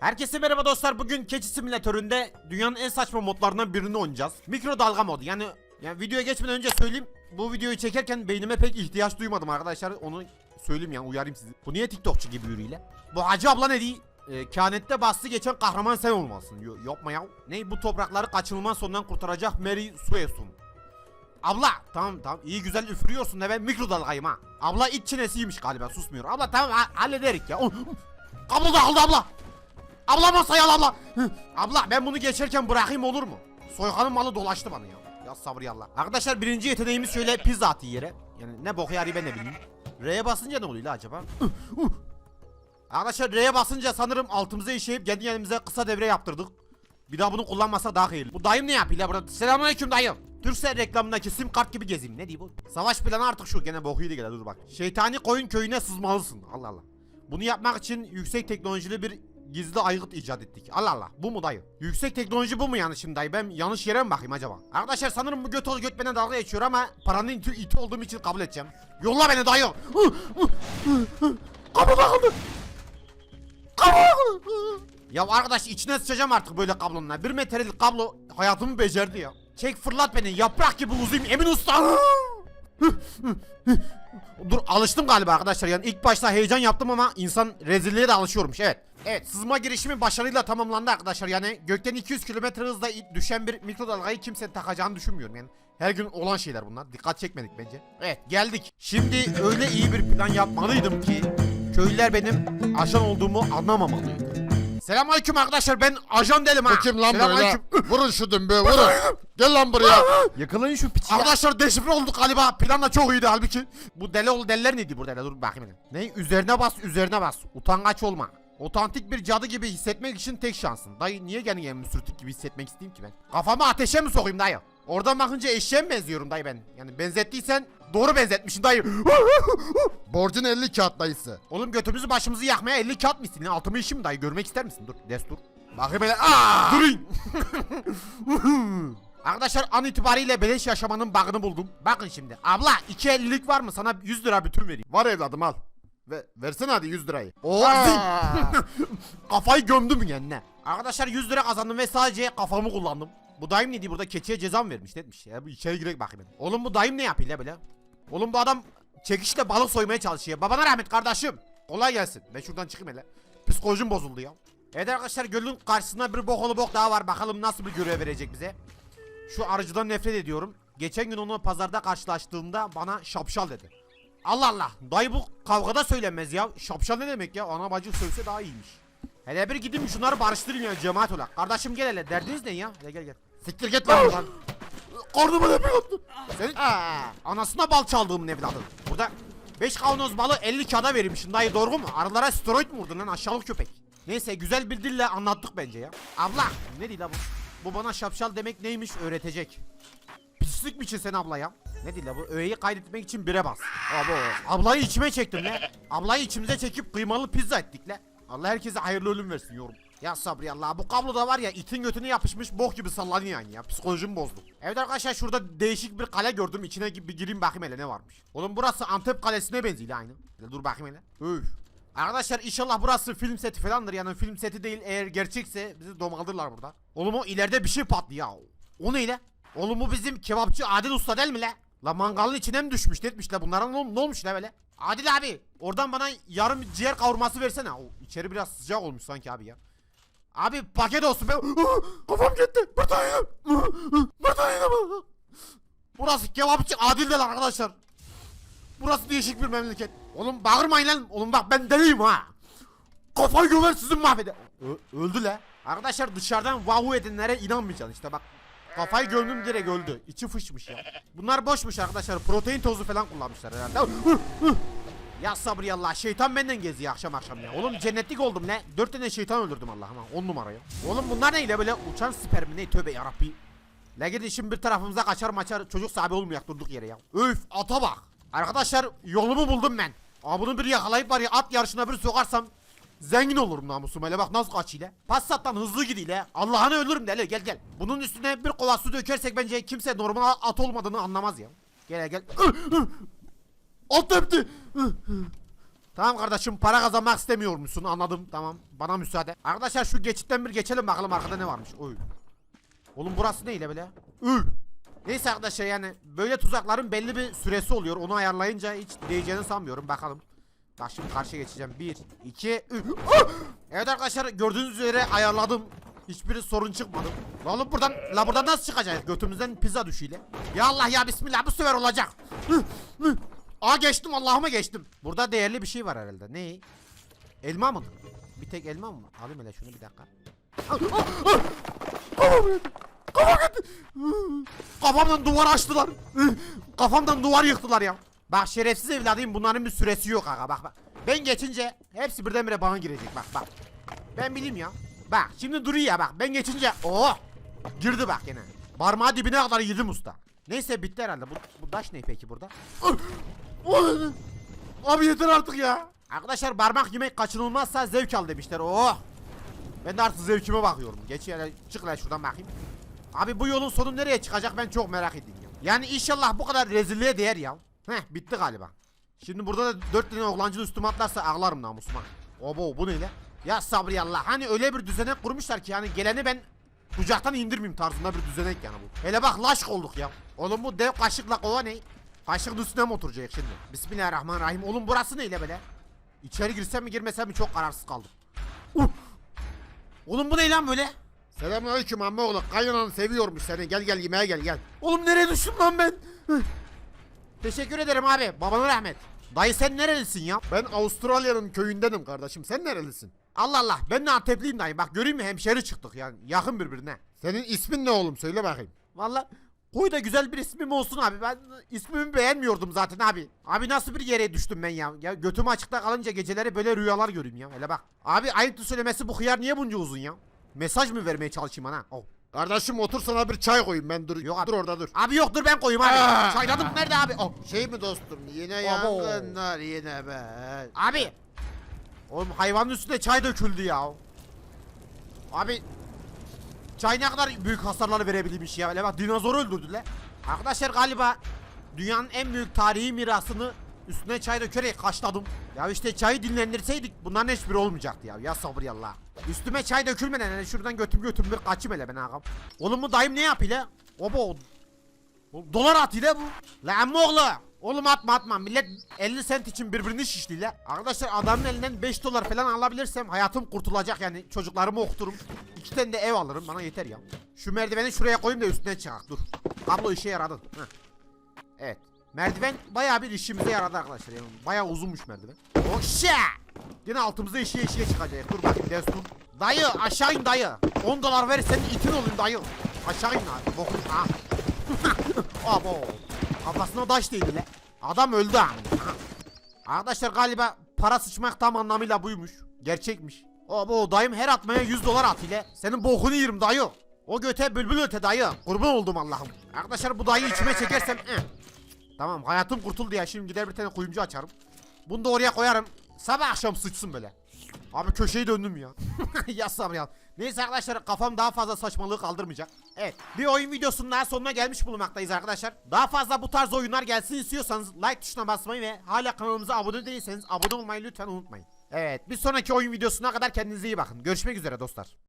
Herkese merhaba dostlar. Bugün keçi simülatöründe dünyanın en saçma modlarından birini oynayacağız. Mikrodalga modu. Yani yani videoya geçmeden önce söyleyeyim. Bu videoyu çekerken beynime pek ihtiyaç duymadım arkadaşlar. Onu söyleyeyim yani uyarayım sizi. Bu niye TikTokçu gibi yürüyle? Bu Hacı abla ne diyor? Ee, kehanette bastı geçen kahraman sen olmalısın. Yo, yapma ya. Ne bu toprakları kaçınılmaz sondan kurtaracak Mary Suesun. Abla tamam tamam iyi güzel üfürüyorsun da ben mikrodalgayım ha. Abla iç çenesiymiş galiba susmuyor. Abla tamam ha- hallederik ya. Kablo da aldı abla. Abla masayı al abla. Hı, abla ben bunu geçerken bırakayım olur mu? Soykanın malı dolaştı bana ya. Ya sabır ya Allah. Arkadaşlar birinci yeteneğimiz şöyle pizza atı yere. Yani ne boku yarıyor ben de bilmiyorum. R'ye basınca ne oluyor la acaba? Arkadaşlar R'ye basınca sanırım altımıza işeyip kendi kendimize kısa devre yaptırdık. Bir daha bunu kullanmasa daha hayırlı. Bu dayım ne yapıyor la burada? Selamünaleyküm dayım. Türksel reklamındaki sim kart gibi gezeyim. Ne diyor bu? Savaş planı artık şu gene bokuydu gene dur bak. Şeytani koyun köyüne sızmalısın. Allah Allah. Bunu yapmak için yüksek teknolojili bir gizli aygıt icat ettik. Allah Allah. Bu mu dayı? Yüksek teknoloji bu mu yani şimdi dayı? Ben yanlış yere mi bakayım acaba? Arkadaşlar sanırım bu göt ol göt benden dalga geçiyor ama paranın iti, iti olduğum için kabul edeceğim. Yolla beni dayı. Kablo kaldı. Kablo. Ya arkadaş içine sıçacağım artık böyle kablonla. Bir metrelik kablo hayatımı becerdi ya. Çek fırlat beni yaprak gibi uzayım Emin Usta. Dur alıştım galiba arkadaşlar yani ilk başta heyecan yaptım ama insan rezilliğe de alışıyormuş evet. Evet sızma girişimi başarıyla tamamlandı arkadaşlar yani gökten 200 km hızla düşen bir mikrodalgayı kimsenin takacağını düşünmüyorum yani. Her gün olan şeyler bunlar dikkat çekmedik bence. Evet geldik. Şimdi öyle iyi bir plan yapmalıydım ki köylüler benim ajan olduğumu anlamamalıydı. Selamünaleyküm arkadaşlar ben ajan dedim ha. Kim lan böyle? Selamünaleyküm. Vurun şu dümbüğü vurun. Gel lan buraya. Yakalayın şu piçi Arkadaşlar deşifre olduk galiba. Plan da çok iyiydi halbuki. Bu deli oğlu deliler neydi burada? hele? Dur bakayım. hele. Ne? Üzerine bas, üzerine bas. Utangaç olma. Otantik bir cadı gibi hissetmek için tek şansın. Dayı niye gene kendimi sürtük gibi hissetmek isteyeyim ki ben? Kafamı ateşe mi sokayım dayı? Oradan bakınca eşeğe mi benziyorum dayı ben? Yani benzettiysen doğru benzetmişsin dayı. Borcun 50 kağıt dayısı. Oğlum götümüzü başımızı yakmaya 50 kağıt mısın? Altımı işim dayı görmek ister misin? Dur destur. Bakayım hele. Aa! Durun. Arkadaşlar an itibariyle beleş yaşamanın bug'ını buldum. Bakın şimdi. Abla 2.50'lik var mı? Sana 100 lira bütün vereyim. Var evladım al. Ve, versene hadi 100 lirayı. Oo. Kafayı gömdüm kendine. Arkadaşlar 100 lira kazandım ve sadece kafamı kullandım. Bu dayım neydi burada keçiye ceza mı vermiş netmiş ya bu içeri girek bakayım ben. Oğlum bu dayım ne yapıyor la böyle? Oğlum bu adam çekişle balık soymaya çalışıyor. Babana rahmet kardeşim. Kolay gelsin. Ben şuradan çıkayım hele. Psikolojim bozuldu ya. Evet arkadaşlar gölün karşısında bir bokolu bok daha var. Bakalım nasıl bir görev verecek bize. Şu arıcıdan nefret ediyorum. Geçen gün onu pazarda karşılaştığımda bana şapşal dedi. Allah Allah. Dayı bu kavgada söylenmez ya. Şapşal ne demek ya? Ana bacı sövse daha iyiymiş. Hele bir gidin şunları barıştırın ya cemaat olarak. Kardeşim gel hele. Derdiniz ne ya? Hele gel gel. Siktir git lan buradan. Karnıma ne yaptın? Senin Aa, anasına bal çaldığımın evladı. Burada 5 kavanoz balı 50 kağıda verilmişsin dayı doğru mu? Arılara steroid mi vurdun lan aşağılık köpek? Neyse güzel bir dille anlattık bence ya. Abla ne değil bu? Bu bana şapşal demek neymiş öğretecek. Pislik mi için sen abla ya? Ne değil bu? Öğeyi kaydetmek için bire bas. Abo. Ablayı içime çektim le. Ablayı içimize çekip kıymalı pizza ettik le. Allah herkese hayırlı ölüm versin yorum. Ya sabri Allah bu kablo da var ya itin götüne yapışmış bok gibi sallanıyor yani ya psikolojimi bozdu. Evet arkadaşlar şurada değişik bir kale gördüm içine bir gireyim bakayım hele ne varmış. Oğlum burası Antep kalesine benziyor aynı. Dur bakayım hele. Üf. Arkadaşlar inşallah burası film seti falandır yani film seti değil eğer gerçekse bizi domalırlar burada. Oğlum o ileride bir şey patlıyor ya. O ne le? Oğlum bu bizim kebapçı Adil Usta değil mi le? La mangalın içine mi düşmüş netmiş la bunlara ne, ne olmuş la böyle? Adil abi oradan bana yarım ciğer kavurması versene. O, içeri biraz sıcak olmuş sanki abi ya. Abi paket olsun be. Kafam gitti. Buradayım. Buradayım. Burası kebapçı Adil değil arkadaşlar. Burası değişik bir memleket. Oğlum bağırmayın lan. Oğlum bak ben deliyim ha. Kafayı gömer sizin mahvede. Öldü la. Arkadaşlar dışarıdan vahu edenlere inanmayacaksın işte bak. Kafayı gömdüm direkt öldü. İçi fışmış ya. Bunlar boşmuş arkadaşlar. Protein tozu falan kullanmışlar herhalde. Ya sabır Allah şeytan benden geziyor akşam akşam ya. Oğlum cennetlik oldum ne? Dört tane şeytan öldürdüm Allah'ım. On numarayı. Oğlum bunlar neyle böyle uçan sperm mi ne? Tövbe yarabbi. La gidin şimdi bir tarafımıza kaçar maçar çocuk sahibi olmayak durduk yere ya. Öf ata bak. Arkadaşlar yolumu buldum ben. Aa bunu bir yakalayıp var ya at yarışına bir sokarsam Zengin olurum namusum hele bak nasıl kaçıyla. Passat'tan hızlı gidiyle. Allah'ını ölürüm de hele gel gel. Bunun üstüne bir kova su dökersek bence kimse normal at olmadığını anlamaz ya. Gel gel. At tepti. Tamam kardeşim para kazanmak istemiyor musun? Anladım tamam. Bana müsaade. Arkadaşlar şu geçitten bir geçelim bakalım arkada ne varmış. Oy. Oğlum burası ne ile böyle? Üh. Neyse arkadaşlar yani böyle tuzakların belli bir süresi oluyor. Onu ayarlayınca hiç değeceğini sanmıyorum. Bakalım. Bak şimdi karşıya geçeceğim. 1, 2, 3. Evet arkadaşlar gördüğünüz üzere ayarladım. Hiçbir sorun çıkmadı. La oğlum buradan, la buradan nasıl çıkacağız? Götümüzden pizza düşüyle. Ya Allah ya bismillah bu sefer olacak. Aa geçtim Allah'ıma geçtim. Burada değerli bir şey var herhalde. Ne? Elma mıdır? Bir tek elma mı? Alayım hele şunu bir dakika. Ah, ah, ah! Kafam yedim. Kafamdan duvar açtılar. Kafamdan duvar yıktılar ya. Bak şerefsiz evladıyım bunların bir süresi yok aga bak bak. Ben geçince hepsi birdenbire bana girecek bak bak. Ben bileyim ya. Bak şimdi duruyor ya bak ben geçince oh girdi bak yine. Parmağı dibine kadar yedim usta. Neyse bitti herhalde. Bu, bu taş ne peki burada? Abi yeter artık ya. Arkadaşlar parmak yemek kaçınılmazsa zevk al demişler. Oh. Ben de artık zevkime bakıyorum. Geç yani çık lan şuradan bakayım. Abi bu yolun sonu nereye çıkacak ben çok merak ediyorum. ya. Yani inşallah bu kadar rezilliğe değer ya. Heh bitti galiba. Şimdi burada da dört tane oğlancı üstüme atlarsa ağlarım namusuma. Obo bu ne lan? Ya sabri Allah hani öyle bir düzenek kurmuşlar ki yani geleni ben kucaktan indirmeyeyim tarzında bir düzenek yani bu. Hele bak laşk olduk ya. Oğlum bu dev kaşıkla kova ne? Kaşığın üstüne mi oturacak şimdi? Bismillahirrahmanirrahim. Oğlum burası neyle böyle? İçeri girsem mi girmesem mi çok kararsız kaldım. Uh! Oğlum bu ne lan böyle? Selamünaleyküm amma oğlu. Kaynanan seviyormuş seni. Gel gel yemeğe gel gel. Oğlum nereye düştüm lan ben? Teşekkür ederim abi. Babana rahmet. Dayı sen nerelisin ya? Ben Avustralya'nın köyündenim kardeşim. Sen nerelisin? Allah Allah ben de Antepliyim dayı. Bak göreyim mi hemşeri çıktık yani. Yakın birbirine. Senin ismin ne oğlum? Söyle bakayım. Valla koy da güzel bir ismim olsun abi. Ben ismimi beğenmiyordum zaten abi. Abi nasıl bir yere düştüm ben ya? Ya götüm açıkta kalınca geceleri böyle rüyalar göreyim ya. Hele bak. Abi ayrıntı söylemesi bu hıyar niye bunca uzun ya? Mesaj mı vermeye çalışayım ana? Oh. Kardeşim otur sana bir çay koyayım ben dur. Yok abi. dur orada dur. Abi yok dur ben koyayım abi. Aa! Çayladım nerede abi? Oh. Şey mi dostum? Yine Abo. yangınlar yine be. Abi. Oğlum hayvanın üstüne çay döküldü ya. Abi. Çay ne kadar büyük hasarları verebilmiş ya. Öyle bak dinozoru öldürdüler. Arkadaşlar galiba dünyanın en büyük tarihi mirasını üstüne çay dökerek kaçladım. Ya işte çayı dinlendirseydik bunların hiçbiri olmayacaktı ya. Ya sabır yallah. Üstüme çay dökülmeden yani şuradan götüm götüm bir kaçayım hele ben ağam. Oğlum bu dayım ne yapıyor la? Oba o- Oğlum Dolar atıyla bu. La amma oğlu. Oğlum atma atma. Millet 50 sent için birbirini şişli la. Arkadaşlar adamın elinden 5 dolar falan alabilirsem hayatım kurtulacak yani. Çocuklarımı okuturum. İki tane de ev alırım. Bana yeter ya. Şu merdiveni şuraya koyayım da üstüne çıkak. Dur. Kablo işe yaradı. Heh. Evet. Merdiven bayağı bir işimize yaradı arkadaşlar. Yani bayağı uzunmuş merdiven. Shit. Yine altımıza işe işe çıkacak. Dur bakayım destur. Dayı aşağı in dayı. 10 dolar verirsen itin olayım dayı. Aşağı in abi. Bokun. Abo. Kafasına taş değdi le. Adam öldü abi. Arkadaşlar galiba para sıçmak tam anlamıyla buymuş. Gerçekmiş. Abo dayım her atmaya 100 dolar at ile. Senin bokunu yerim dayı. O göte bülbül öte dayı. Kurban oldum Allah'ım. Arkadaşlar bu dayıyı içime çekersem eh. Tamam hayatım kurtuldu ya. Şimdi gider bir tane kuyumcu açarım. Bunu da oraya koyarım. Sabah akşam sıçsın böyle. Abi köşeyi döndüm ya. ya sabır ya. Neyse arkadaşlar kafam daha fazla saçmalığı kaldırmayacak. Evet bir oyun videosunun daha sonuna gelmiş bulunmaktayız arkadaşlar. Daha fazla bu tarz oyunlar gelsin istiyorsanız like tuşuna basmayı ve hala kanalımıza abone değilseniz abone olmayı lütfen unutmayın. Evet bir sonraki oyun videosuna kadar kendinize iyi bakın. Görüşmek üzere dostlar.